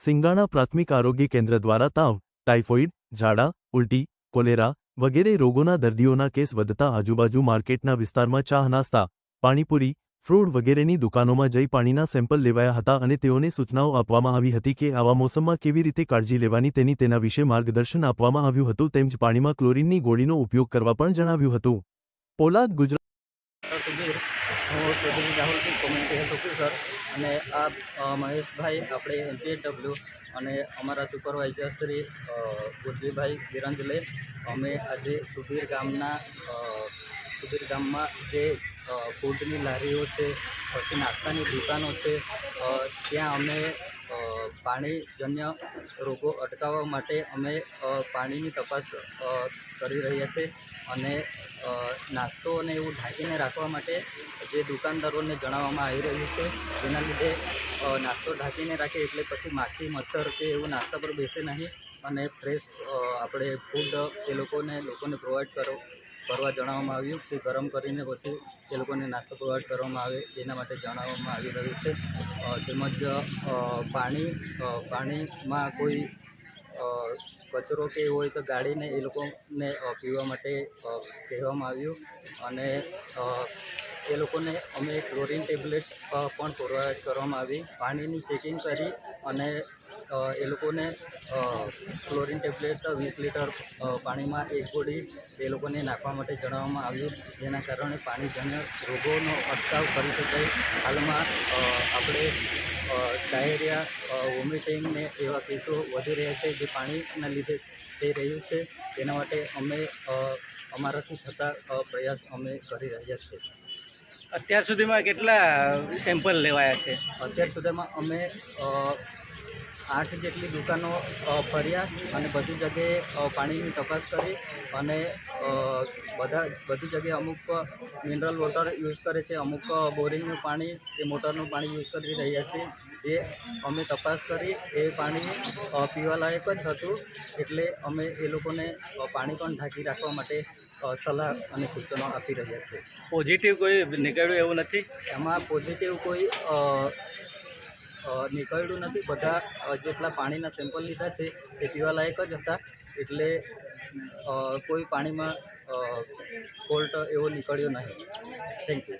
સિંગાણા પ્રાથમિક આરોગ્ય કેન્દ્ર દ્વારા તાવ, ટાઇફોઇડ, ઝાડા, ઉલટી, કોલેરા વગેરે રોગોના દર્દીઓના કેસ વધતા આજુબાજુ માર્કેટના વિસ્તારમાં ચા નાસ્તા, પાણીપુરી, ફ્રૂટ વગેરેની દુકાનોમાં જઈ પાણીના સેમ્પલ લેવાયા હતા અને તેઓને સૂચનાઓ આપવામાં આવી હતી કે આવા મોસમમાં કેવી રીતે કાળજી લેવાની તેની તેના વિશે માર્ગદર્શન આપવામાં આવ્યું હતું તેમજ પાણીમાં ક્લોરીનની ગોળીનો ઉપયોગ કરવા પણ જણાવ્યું હતું. પોલાદ ગુજરાત હું ચૌધરી રાહુલજી કોમ્યુનિટી હેલ્થ ઓફિસર અને આ મહેશભાઈ, આપણે એમપીએડબલ્યુ અને અમારા સુપરવાઇઝર શ્રી ગુરજીભાઈ વિરંજલે અમે આજે સુબીર ગામના સુધીર ગામમાં જે ફૂડની લારીઓ છે, પછી નાસ્તાની દુકાનો છે ત્યાં અમે પાણીજન્ય રોગો અટકાવવા માટે અમે પાણીની તપાસ કરી રહ્યા છે અને નાસ્તો અને એવું ઢાંકીને રાખવા માટે જે દુકાનદારોને જણાવવામાં આવી રહ્યું છે, જેના લીધે નાસ્તો ઢાંકીને રાખે એટલે પછી માખી, મચ્છર કે એવું નાસ્તા પર બેસે નહીં અને ફ્રેશ આપણે ફૂડ એ લોકોને લોકોને પ્રોવાઈડ કરો. કરવા જણાવવામાં આવ્યું કે ગરમ કરીને પછી એ લોકોને નાસ્તો પ્રોવાઈડ કરવામાં આવે એના માટે જણાવવામાં આવી રહ્યું છે. તેમજ પાણી પાણીમાં કોઈ કચરો કે હોય તો ગાળીને એ લોકોને પીવા માટે કહેવામાં આવ્યું. અને એ લોકોને અમે ક્લોરીન ટેબ્લેટ પણ પ્રોવાઈડ કરવામાં આવી. પાણીની ચેકિંગ કરી અને એ લોકોને ક્લોરીન ટેબ્લેટ, વીસ લીટર પાણીમાં એક ગોળી એ લોકોને નાખવા માટે જણાવવામાં આવ્યું. જેના કારણે પાણીજન્ય રોગોનો અટકાવ કરી શકાય. હાલમાં આપણે ડાયેરિયા વોમિટિંગ ને એવા કેસો વધી રહ્યા છે જે પાણીના લીધે થઈ રહ્યું છે. તેના માટે અમે અમારાથી થતા પ્રયાસ અમે કરી રહ્યા છીએ. અત્યાર સુધીમાં કેટલા સેમ્પલ લેવાયા છે? અત્યાર સુધીમાં અમે આઠ જેટલી દુકાનો ફર્યા અને બધી જગ્યાએ પાણીની તપાસ કરી અને બધા, બધી જગ્યાએ અમુક મિનરલ વોટર યુઝ કરે છે, અમુક બોરિંગનું પાણી કે મોટરનું પાણી યુઝ કરી રહ્યા છે. જે અમે તપાસ કરી, એ પાણી પીવાલાયક જ હતું. એટલે અમે એ લોકોને પાણી પણ ઢાંકી રાખવા માટે સલાહ અને સૂચનો આપી રહ્યા છે. પોઝિટિવ કોઈ નીકળ્યું એવું નથી? એમાં પોઝિટિવ કોઈ નીકળ્યું નથી. બધા જેટલા પાણીના સેમ્પલ લીધા છે એ પીવાલાયક જ હતા. એટલે કોઈ પાણીમાં ફોલ્ટ એવો નીકળ્યો નહીં. Thank you